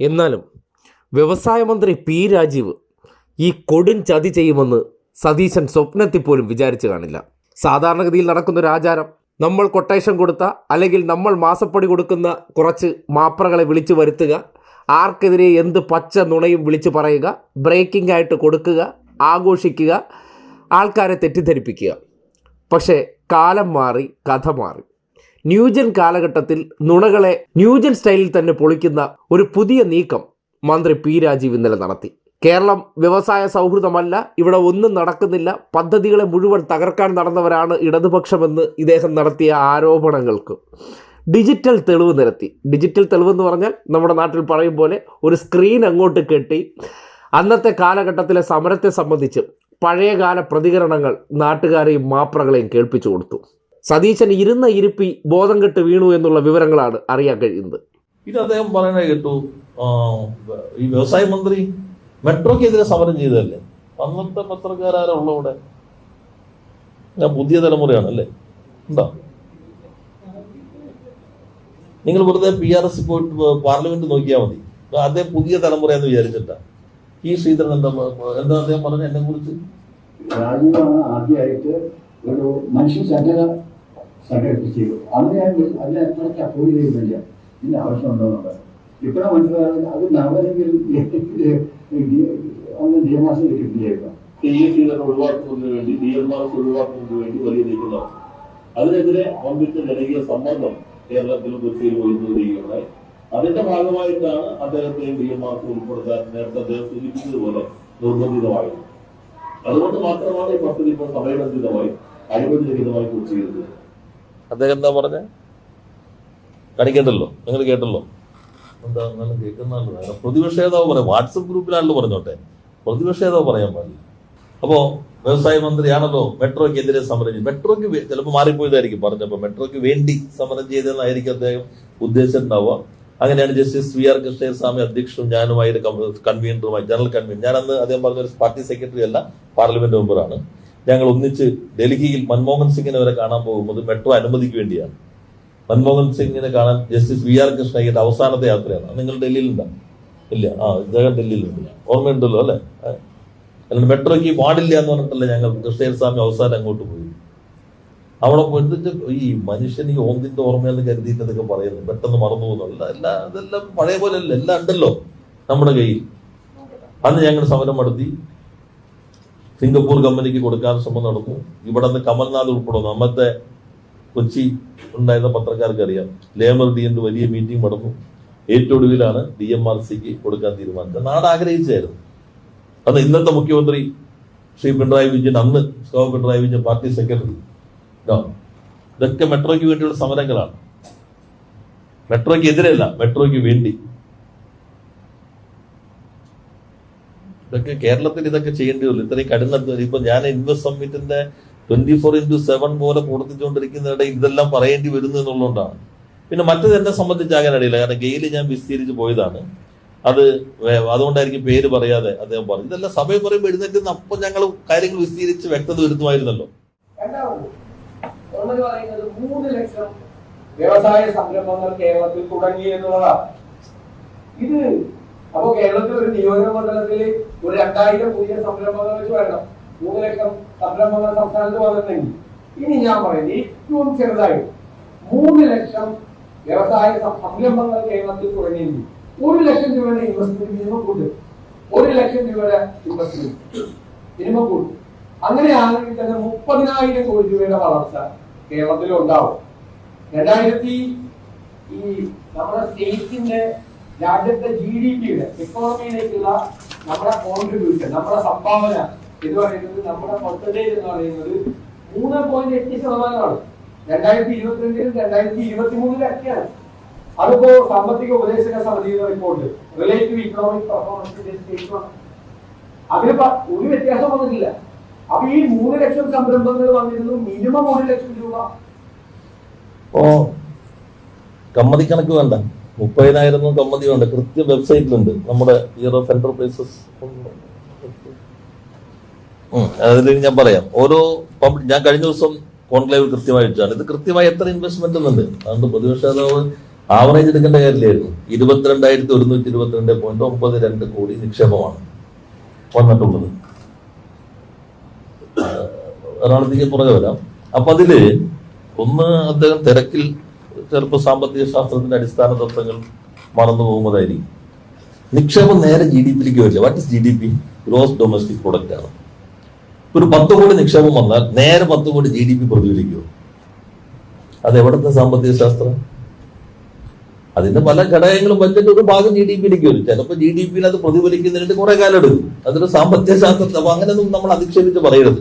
എന്നാലും വ്യവസായ മന്ത്രി പി രാജീവ് ഈ കൊടും ചതി ചെയ്യുമെന്ന് സതീശൻ സ്വപ്നത്തിൽ പോലും വിചാരിച്ചു കാണില്ല. സാധാരണഗതിയിൽ നടക്കുന്ന ഒരു ആചാരം നമ്മൾ കൊട്ടേഷൻ കൊടുത്ത അല്ലെങ്കിൽ നമ്മൾ മാസപ്പടി കൊടുക്കുന്ന കുറച്ച് മാപ്രകളെ വിളിച്ചു വരുത്തുക ആർക്കെതിരെ എന്ത് പച്ച നുണയും വിളിച്ചു പറയുക ബ്രേക്കിംഗ് ആയിട്ട് കൊടുക്കുക ആഘോഷിക്കുക ആൾക്കാരെ തെറ്റിദ്ധരിപ്പിക്കുക. പക്ഷേ കാലം മാറി കഥ മാറി. ന്യൂജൻ കാലഘട്ടത്തിൽ നുണകളെ ന്യൂജൻ സ്റ്റൈലിൽ തന്നെ പൊളിക്കുന്ന ഒരു പുതിയ നീക്കം മന്ത്രി പി രാജീവ് ഇന്നലെ നടത്തി. കേരളം വ്യവസായ സൗഹൃദമല്ല ഇവിടെ ഒന്നും നടക്കുന്നില്ല പദ്ധതികളെ മുഴുവൻ തകർക്കാൻ നടന്നവരാണ് ഇടതുപക്ഷമെന്ന് ഇദ്ദേഹം നടത്തിയ ആരോപണങ്ങൾക്ക്. ഡിജിറ്റൽ തെളിവ് നിരത്തി. ഡിജിറ്റൽ തെളിവ് എന്ന് പറഞ്ഞാൽ നമ്മുടെ നാട്ടിൽ പറയും പോലെ ഒരു സ്ക്രീൻ അങ്ങോട്ട് കെട്ടി അന്നത്തെ കാലഘട്ടത്തിലെ സമരത്തെ സംബന്ധിച്ച് പഴയകാല പ്രതികരണങ്ങൾ നാട്ടുകാരെയും മാപ്രകളെയും കേൾപ്പിച്ചു കൊടുത്തു. സതീശൻ ഇരുന്ന ഇരുപ്പി ബോധം കെട്ട് വീണു എന്നുള്ള വിവരങ്ങളാണ് അറിയാൻ കഴിയുന്നത്. ഇത് അദ്ദേഹം പറയുന്നത് കേട്ടു ഈ വ്യവസായ മന്ത്രി മെട്രോക്കെതിരെ സമരം ചെയ്തതല്ലേ? അന്നത്തെ പത്രക്കാരാരാ ഉള്ള ഇവിടെ ഞാൻ പുതിയ തലമുറയാണ് അല്ലേ? ഉണ്ടോ? നിങ്ങൾ വെറുതെ പി ആർ എസ് പോയിട്ട് പാർലമെന്റ് നോക്കിയാൽ മതി. അദ്ദേഹം പുതിയ തലമുറയെന്ന് വിചാരിച്ചിട്ടാ. ഈ ശ്രീധരൻ എന്താ എന്താ അദ്ദേഹം പറഞ്ഞ എന്നെ കുറിച്ച് രാജീവാണ് ആദ്യമായിട്ട് ഒരു മനുഷ്യ സംഘടന സംഘടിപ്പിച്ചത് അന്ന് ഞാൻ വി- അതിനെ അത്രയ്ക്ക് അപ്രൂവ് ചെയ്യുന്നില്ല ഇതിന്റെ ആവശ്യമുണ്ടോന്നുള്ളത് ഇപ്പോഴാണ് മനസ്സിലാകുന്നത് അത് നവരെങ്കിലും അന്ന് നിയമാസം കിട്ടിയേക്കാം. പി എസ് സി തന്നെ ഒഴിവാക്കുന്നതിന് വേണ്ടി ഡി എം ആർ ഒഴിവാക്കുന്നതിന് അതിനെതിരെ വമ്പിച്ച ജനകീയ സമ്മർദ്ദം കേരളത്തിലും കൊച്ചിയിലും വരികയുണ്ടായി അതിന്റെ ഭാഗമായിട്ടാണ് അദ്ദേഹത്തെയും ഡി എം ആർക്ക് ഉൾപ്പെടുത്താൻ നേരത്തെ അദ്ദേഹം സൂചിപ്പിച്ചതുപോലെ നിർബന്ധിതമായത് അതുകൊണ്ട് മാത്രമാണ് ഈ പദ്ധതി ഇപ്പോൾ സമയബന്ധിതമായി അനുബന്ധിതമായി കൊച്ചിയിൽ അദ്ദേഹം എന്താ പറഞ്ഞ? കാണിക്കണ്ടല്ലോ നിങ്ങൾ കേട്ടല്ലോ? എന്താ എന്നാലും കേൾക്കുന്നല്ലോ പ്രതിപക്ഷ നേതാവ് പറയാം. വാട്സപ്പ് ഗ്രൂപ്പിലാണല്ലോ പറഞ്ഞോട്ടെ. പ്രതിപക്ഷ നേതാവ് പറയാൻ പാടില്ല. അപ്പോ വ്യവസായ മന്ത്രിയാണല്ലോ മെട്രോയ്ക്കെതിരെ സമരം ചെയ്തു. മെട്രോയ്ക്ക് ചിലപ്പോൾ മാറിപ്പോയതായിരിക്കും പറഞ്ഞപ്പോൾ മെട്രോയ്ക്ക് വേണ്ടി സമരം ചെയ്തതെന്നായിരിക്കും അദ്ദേഹം ഉദ്ദേശിച്ചിട്ടുണ്ടാവുക. അങ്ങനെയാണ് ജസ്റ്റിസ് വി ആർ കൃഷ്ണസ്വാമി അധ്യക്ഷനും ഞാനുമായിട്ട് കൺവീനറുമായി ജനറൽ കൺവീനർ ഞാനന്ന് അദ്ദേഹം പറഞ്ഞ ഒരു പാർട്ടി സെക്രട്ടറി അല്ല പാർലമെന്റ് മെമ്പറാണ്. ഞങ്ങൾ ഒന്നിച്ച് ഡൽഹിയിൽ മൻമോഹൻ സിംഗിനെ വരെ കാണാൻ പോകുന്നത് മെട്രോ അനുമതിക്ക് വേണ്ടിയാണ്. മൻമോഹൻ സിംഗിനെ കാണാൻ ജസ്റ്റിസ് വി ആർ കൃഷ്ണയ്യന്റെ അവസാനത്തെ യാത്രയാണ്. നിങ്ങൾ ഡൽഹിയിലുണ്ടോ ഇല്ല. ആ ഇദ്ദേഹം ഡൽഹിയിലുണ്ട് ഓർമ്മയുണ്ടല്ലോ അല്ലേ? അല്ലെങ്കിൽ മെട്രോയ്ക്ക് പാടില്ല എന്ന് പറഞ്ഞിട്ടല്ലേ ഞങ്ങൾ കൃഷ്ണസ്വാമി അവസാനം അങ്ങോട്ട് പോയി. അവിടെ പോയിട്ട് ഈ മനുഷ്യൻ ഈ ഓന്തിന്റെ ഓർമ്മയെന്ന് കരുതിയിട്ട് ഇതൊക്കെ പറയുന്നു പെട്ടെന്ന് മറന്നു പോകുന്നില്ല എല്ലാ ഇതെല്ലാം പഴയ പോലെ അല്ല. എല്ലാം ഉണ്ടല്ലോ നമ്മുടെ കയ്യിൽ. അന്ന് ഞങ്ങൾ സമരം നടത്തി. സിംഗപ്പൂർ കമ്പനിക്ക് കൊടുക്കാൻ ശ്രമം നടന്നു ഇവിടെ നിന്ന് കമൽനാഥ് ഉൾപ്പെടുന്നു. അന്നത്തെ കൊച്ചി ഉണ്ടായിരുന്ന പത്രക്കാർക്ക് അറിയാം. ലേബർ എന്ത് വലിയ മീറ്റിംഗ് നടന്നു. ഏറ്റവും ഒടുവിലാണ് ഡി എം ആർ സിക്ക് കൊടുക്കാൻ തീരുമാനിച്ചത്. നാട് ആഗ്രഹിച്ചായിരുന്നു അന്ന് ഇന്നത്തെ മുഖ്യമന്ത്രി ശ്രീ പിണറായി വിജയൻ അന്ന് so Pinarayi Vijayan party secretary. ഇതോ, ഇതൊക്കെ മെട്രോയ്ക്ക് വേണ്ടിയുള്ള സമരങ്ങളാണ്. മെട്രോയ്ക്ക് എതിരല്ല മെട്രോയ്ക്ക് വേണ്ടി. ഇതൊക്കെ കേരളത്തിൽ ഇതൊക്കെ ചെയ്യേണ്ടി വരും. ഇത്രയും കഠിന ഇപ്പൊ ഞാൻ ഇൻവെസ്റ്റ് സമ്മിറ്റിന്റെ ട്വന്റി ഫോർ ഇന്റു സെവൻ പോലെ പ്രവർത്തിച്ചുകൊണ്ടിരിക്കുന്നതിടെ ഇതെല്ലാം പറയേണ്ടി വരുന്നു എന്നുള്ളതുകൊണ്ടാണ്. പിന്നെ മറ്റത് എന്നെ സംബന്ധിച്ചാകാൻ അറിയില്ല കാരണം ഗെയിൽ ഞാൻ വിസ്തീരിച്ച് പോയതാണ്. അത് അതുകൊണ്ടായിരിക്കും പേര് പറയാതെ അദ്ദേഹം പറഞ്ഞു. ഇതെല്ലാം സഭയിൽ പറയുമ്പോൾ എഴുന്നേറ്റ് അപ്പം ഞങ്ങൾ കാര്യങ്ങൾ വിസ്തീരിച്ച് വ്യക്തത വരുത്തുമായിരുന്നല്ലോ. ലക്ഷം വ്യവസായ സംരംഭങ്ങൾ കേരളത്തിൽ തുടങ്ങി എന്നുള്ളതാണ്. ഇത് അപ്പോ കേരളത്തിൽ ഒരു നിയോജക മണ്ഡലത്തിൽ ഒരു രണ്ടായിരം പുതിയ സംരംഭങ്ങൾ വെച്ച് വരണം. മൂന്ന് ലക്ഷം സംരംഭങ്ങൾ സംസ്ഥാനത്ത് വന്നിട്ടുണ്ടെങ്കിൽ. ഇനി ഞാൻ പറയുന്നത് ഏറ്റവും ചെറുതായിട്ട് മൂന്ന് ലക്ഷം വ്യവസായ സംരംഭങ്ങൾ കേരളത്തിൽ തുടങ്ങിയെങ്കിൽ ഒരു ലക്ഷം രൂപയുടെ ഇൻവെസ്റ്റ്മെന്റ് മിനിമം കൂട്ടും. ഒരു ലക്ഷം രൂപയുടെ ഇൻവെസ്റ്റ്മെന്റ് മിനിമം കൂട്ടും. അങ്ങനെയാണെങ്കിൽ തന്നെ മുപ്പതിനായിരം കോടി രൂപയുടെ വളർച്ച കേരളത്തിൽ ഉണ്ടാവും. രണ്ടായിരത്തി ഈ നമ്മുടെ സ്റ്റേറ്റിന്റെ രാജ്യത്തെ ജി ഡി പിയുടെ എക്കോണമിയിലേക്കുള്ള നമ്മുടെ കോൺട്രിബ്യൂഷൻ നമ്മുടെ സംഭാവന എന്ന് പറയുന്നത് നമ്മുടെ പെർസെന്റേജ് എന്ന് പറയുന്നത് മൂന്ന് പോയിന്റ് എട്ട് ശതമാനമാണ്. രണ്ടായിരത്തി ഇരുപത്തിരണ്ടിലും രണ്ടായിരത്തി ഇരുപത്തി മൂന്നിലൊക്കെയാണ് അതിപ്പോ സാമ്പത്തിക ഉപദേശക സമിതിയുടെ റിപ്പോർട്ട് റിലേറ്റീവ് ഇക്കണോമിക് പെർഫോമൻസിന്റെ സ്റ്റേറ്റ് അതിന് പ- ഒരു വ്യത്യാസം വന്നിട്ടില്ല. അപ്പൊ ഈ മൂന്ന് ലക്ഷം സംരംഭങ്ങൾ വന്നിരുന്നു മിനിമം ഒരു ലക്ഷം രൂപ. ഓ കമ്മതി കണക്ക് വേണ്ട. മുപ്പതിനായിരം കമ്മതി ഉണ്ട് കൃത്യ വെബ്സൈറ്റിലുണ്ട്. നമ്മുടെ ഇയർ ഓഫ് എന്റർപ്രൈസസ് അതിൽ ഞാൻ പറയാം. ഓരോ പബ്ലിക് ഞാൻ കഴിഞ്ഞ ദിവസം കോൺക്ലേവ് കൃത്യമായി ഇത് കൃത്യമായി എത്ര ഇൻവെസ്റ്റ്മെന്റ് ഉണ്ട്. അതുകൊണ്ട് പ്രതിപക്ഷ ആവറേജ് എടുക്കേണ്ട കാര്യമില്ലായിരുന്നു. ഇരുപത്തിരണ്ടായിരത്തി ഒരുന്നൂറ്റി ഇരുപത്തിരണ്ട് പോയിന്റ് ഒമ്പത് രണ്ട് കോടി നിക്ഷേപമാണ് വന്നിട്ടുള്ളത്. ഒരാളത്തേക്ക് പുറകെ വരാം. അപ്പൊ അതിൽ ഒന്ന് അദ്ദേഹം തിരക്കിൽ ചിലപ്പോൾ സാമ്പത്തിക ശാസ്ത്രത്തിന്റെ അടിസ്ഥാന തത്വങ്ങൾ മറന്നു പോകുന്നതായിരിക്കും. നിക്ഷേപം നേരെ ജി ഡി പിയിലേക്ക് വരില്ല. What is G D P gross domestic product ആണ്. ഒരു പത്ത് കോടി നിക്ഷേപം വന്നാൽ നേരെ പത്ത് കോടി ജി ഡി പി പ്രതിഫലിക്കുമോ അത് എവിടുത്തെ സാമ്പത്തിക ശാസ്ത്രം? അതിന്റെ പല ഘടകങ്ങളും വലിയ ഒരു ഭാഗം ജി ഡി പിയിലേക്ക് വരും. ചിലപ്പോൾ ജി ഡി പിയിൽ അത് പ്രതിഫലിക്കുന്നതിന് കുറെ കാലം എടുക്കും. അതൊരു സാമ്പത്തിക ശാസ്ത്രത്തെ അപ്പൊ അങ്ങനെയൊന്നും നമ്മൾ അധിക്ഷേപിച്ച് പറയരുത്.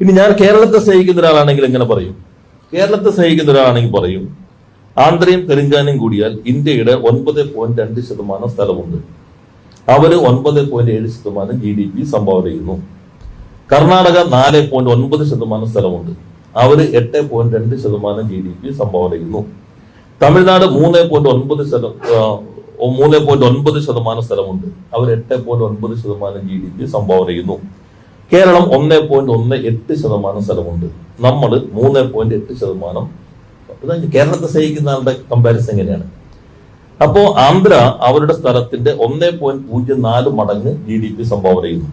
ഇനി ഞാൻ കേരളത്തെ സ്നേഹിക്കുന്ന ഒരാളാണെങ്കിൽ എങ്ങനെ പറയും? കേരളത്തെ സ്നേഹിക്കുന്ന ഒരാളാണെങ്കിൽ പറയും ആന്ധ്രയും തെലുങ്കാനയും കൂടിയാൽ ഇന്ത്യയുടെ ഒൻപത് പോയിന്റ് രണ്ട് ശതമാനം സ്ഥലമുണ്ട്. അവർ ഒൻപത് പോയിന്റ് ഏഴ് ശതമാനം ജി ഡി പി സംഭാവന ചെയ്യുന്നു. കർണാടക നാല് പോയിന്റ് ഒൻപത് ശതമാനം സ്ഥലമുണ്ട്. അവർ എട്ട് പോയിന്റ് രണ്ട് ശതമാനം ജി ഡി പി സംഭാവന ചെയ്യുന്നു. തമിഴ്നാട് മൂന്ന് പോയിന്റ് ഒൻപത് ശതം മൂന്ന് പോയിന്റ് ഒൻപത് ശതമാനം സ്ഥലമുണ്ട്. അവർ എട്ട് പോയിന്റ് ഒൻപത് ശതമാനം ജി ഡി പി സംഭാവന ചെയ്യുന്നു. കേരളം ഒന്ന് പോയിന്റ് ഒന്ന് എട്ട് ശതമാനം സ്ഥലമുണ്ട്. നമ്മൾ മൂന്ന് പോയിന്റ് എട്ട് ശതമാനം കേരളത്തെ സ്നേഹിക്കുന്ന ആളുടെ കമ്പാരിസൺ എങ്ങനെയാണ്? അപ്പോ ആന്ധ്ര അവരുടെ സ്ഥലത്തിന്റെ ഒന്നേ പോയിന്റ് പൂജ്യം നാല് മടങ്ങ് ജി ഡി പി സംഭാവന ചെയ്യുന്നു.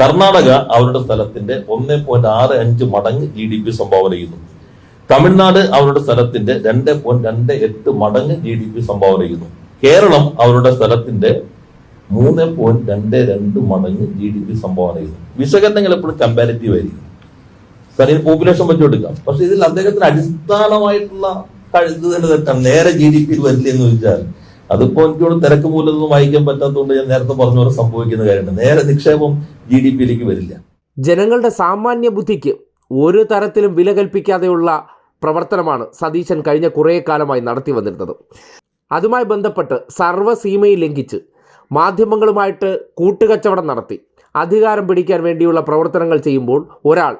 കർണാടക അവരുടെ സ്ഥലത്തിന്റെ ഒന്നേ പോയിന്റ് ആറ് അഞ്ച് മടങ്ങ് ജി ഡി പി സംഭാവന ചെയ്യുന്നു. തമിഴ്നാട് അവരുടെ സ്ഥലത്തിന്റെ രണ്ട് പോയിന്റ് രണ്ട് എട്ട് മടങ്ങ് ജി ഡി പി സംഭാവന ചെയ്യുന്നു. കേരളം അവരുടെ സ്ഥലത്തിന്റെ മൂന്ന് പോയിന്റ് രണ്ട് രണ്ട് മടങ്ങ് ജി ഡി പി സംഭാവന ചെയ്യുന്നു. വിശകലനങ്ങൾ എപ്പോഴും കമ്പാരിറ്റീവ് ആയിരിക്കും. ഇത് പോപ്പുലേഷൻ വെച്ച് കൊടുക്കാം. പക്ഷെ ഇതിൽ അദ്ദേഹത്തിന് അടിസ്ഥാനമായിട്ടുള്ള കഴുത്ത് തന്നെ തെറ്റാണ്. നേരെ ജി ഡി പിയിൽ വരില്ല എന്ന് ചോദിച്ചാൽ. അതിപ്പോ എനിക്കോട് തിരക്ക് മൂലമൊന്നും വായിക്കാൻ പറ്റാത്തതുകൊണ്ട് ഞാൻ നേരത്തെ പറഞ്ഞ സംഭവിക്കുന്ന കാര്യമാണ് നേരെ നിക്ഷേപം ജി ഡി പിയിലേക്ക് വരില്ല. ജനങ്ങളുടെ സാമാന്യ ബുദ്ധിക്ക് ഒരു തരത്തിലും വില കൽപ്പിക്കാതെയുള്ള പ്രവർത്തനമാണ് സതീശൻ കഴിഞ്ഞ കുറേ കാലമായി നടത്തി വന്നിരുന്നത്. അതുമായി ബന്ധപ്പെട്ട് സർവസീമയിൽ ലംഘിച്ച് മാധ്യമങ്ങളുമായിട്ട് കൂട്ടുകച്ചവടം നടത്തി. അധികാരം പിടിക്കാൻ വേണ്ടിയുള്ള പ്രവർത്തനങ്ങൾ ചെയ്യുമ്പോൾ ഒരാൾ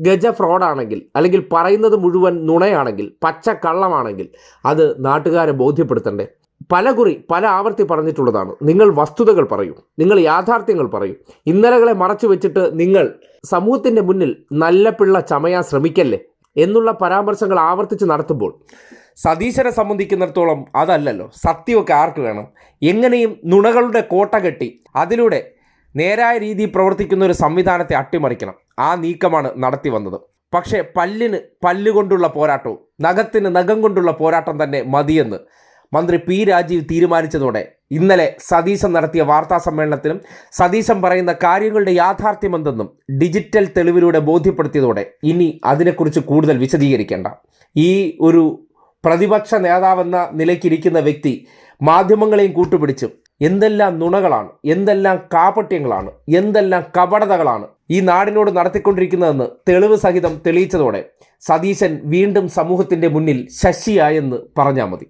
ഗജ ഫ്രോഡാണെങ്കിൽ അല്ലെങ്കിൽ പറയുന്നത് മുഴുവൻ നുണയാണെങ്കിൽ പച്ച കള്ളമാണെങ്കിൽ അത് നാട്ടുകാരെ ബോധ്യപ്പെടുത്തണ്ടേ? പലകുറി പല ആവർത്തി പറഞ്ഞിട്ടുള്ളതാണ്. നിങ്ങൾ വസ്തുതകൾ പറയും നിങ്ങൾ യാഥാർത്ഥ്യങ്ങൾ പറയും. ഇന്നലകളെ മറച്ചു വെച്ചിട്ട് നിങ്ങൾ സമൂഹത്തിന്റെ മുന്നിൽ നല്ല പിള്ള ചമയാൻ ശ്രമിക്കല്ലേ? എന്നുള്ള പരാമർശങ്ങൾ ആവർത്തിച്ച് നടത്തുമ്പോൾ സതീശനെ സംബന്ധിക്കുന്നിടത്തോളം അതല്ലല്ലോ സത്യമൊക്കെ ആർക്ക് വേണം? എങ്ങനെയും നുണകളുടെ കോട്ട കെട്ടി അതിലൂടെ നേരായ രീതിയിൽ പ്രവർത്തിക്കുന്ന ഒരു സംവിധാനത്തെ അട്ടിമറിക്കണം. ആ നീക്കമാണ് നടത്തി വന്നത്. പക്ഷേ പല്ലിന് പല്ലുകൊണ്ടുള്ള പോരാട്ടവും നഖത്തിന് നഖം കൊണ്ടുള്ള പോരാട്ടം തന്നെ മതിയെന്ന് മന്ത്രി പി രാജീവ് തീരുമാനിച്ചതോടെ ഇന്നലെ സതീശൻ നടത്തിയ വാർത്താ സമ്മേളനത്തിലും സതീശൻ പറയുന്ന കാര്യങ്ങളുടെ യാഥാർത്ഥ്യമെന്തെന്നും ഡിജിറ്റൽ തെളിവിലൂടെ ബോധ്യപ്പെടുത്തിയതോടെ ഇനി അതിനെക്കുറിച്ച് കൂടുതൽ വിശദീകരിക്കേണ്ട. ഈ ഒരു പ്രതിപക്ഷ നേതാവെന്ന നിലയ്ക്കിരിക്കുന്ന വ്യക്തി മാധ്യമങ്ങളെയും കൂട്ടുപിടിച്ചും എന്തെല്ലാം നുണകളാണ് എന്തെല്ലാം കാപട്യങ്ങളാണ് എന്തെല്ലാം കപടതകളാണ് ഈ നാടിനോട് നടത്തിക്കൊണ്ടിരിക്കുന്നതെന്ന് തെളിവ് സഹിതം തെളിയിച്ചതോടെ സതീശൻ വീണ്ടും സമൂഹത്തിന്റെ മുന്നിൽ ശശിയായെന്ന് പറഞ്ഞാൽ മതി.